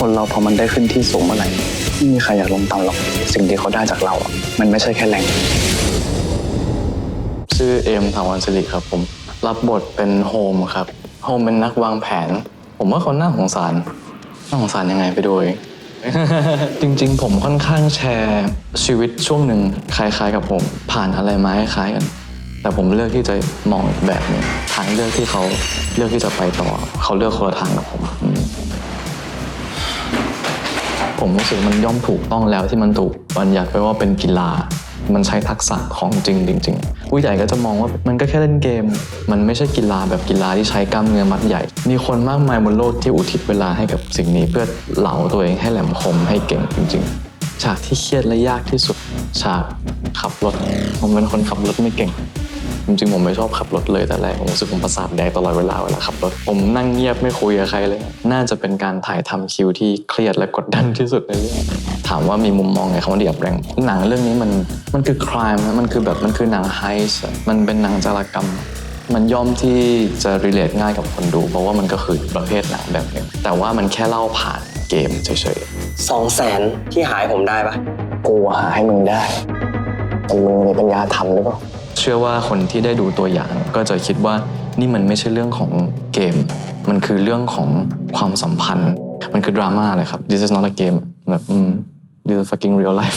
คนเราพอมันได้ขึ้นที่สูงเมื่อไหร่ไม่มีใครอยากลงต่ำหรอกสิ่งที่เขาได้จากเราอะมันไม่ใช่แค่แรงชื่อเอมถาวรสิริครับผม รับบทเป็นโฮมครับโฮมเป็นนักวางแผน ผมว่าเขาน่าสงสารน่าสงสารยังไงไปดูเองจริงๆ ผมค่อนข้างแชร์ชีวิตช่วงหนึ่งคล้ายๆ กับผม ผ่านอะไรมาคล้ายกัน แต่ผมเลือกที่จะมองแบบนึงทางเลือกที่เขาเลือกที่จะไปต่อ เขาเลือกคนละทางกับผม ผมรู้สึกมันย่อมถูกต้องแล้วที่มันถูกบัญญัติไว้ว่าเป็นกีฬา มันใช้ทักษะของจริงจริงๆผู้ใหญ่ก็จะมองว่ามันก็แค่เล่นเกม มันไม่ใช่กีฬาแบบกีฬาที่ใช้กล้ามเนื้อมัดใหญ่ มีคนมากมายบนโลกที่อุทิศเวลาให้กับสิ่งนี้ เพื่อเหลาตัวเองให้แหลมคมให้เก่งจริง ๆฉากที่เครียดและยากที่สุด ฉากขับรถ ผมเป็นคนขับรถไม่เก่ง จริงๆผมไม่ชอบขับรถเลยแต่แรกผมรู้สึกผมประสาทแดงตลอดเวลาเวลาขับรถ ผมนั่งเงียบไม่คุยกับใครเลย น่าจะเป็นการถ่ายทำคิวที่เครียดและกดดันที่สุดในเรื่องถามว่ามีมุมมองไงคำว่าเดียบแรง หนังเรื่องนี้มันมันคือ crime นะมันคือแบบมันคือหนังไฮส์มันเป็นหนังจารกรรมมันย่อมที่จะ relate ง่ายกับคนดู เพราะว่ามันก็คือประเภทหนังแบบหนึงแต่ว่ามันแค่เล่าผ่านเกมเฉยๆสองแสนที่หายผมได้ปะกูหาให้มึงได้แต่มึงมีปัญญาทำหรือเปล่า เชื่อว่าคนที่ได้ดูตัวอย่างก็จะคิดว่านี่มันไม่ใช่เรื่องของเกม มันคือเรื่องของความสัมพันธ์ มันคือดราม่าเลยครับ this is not a game แบบ this is fucking real life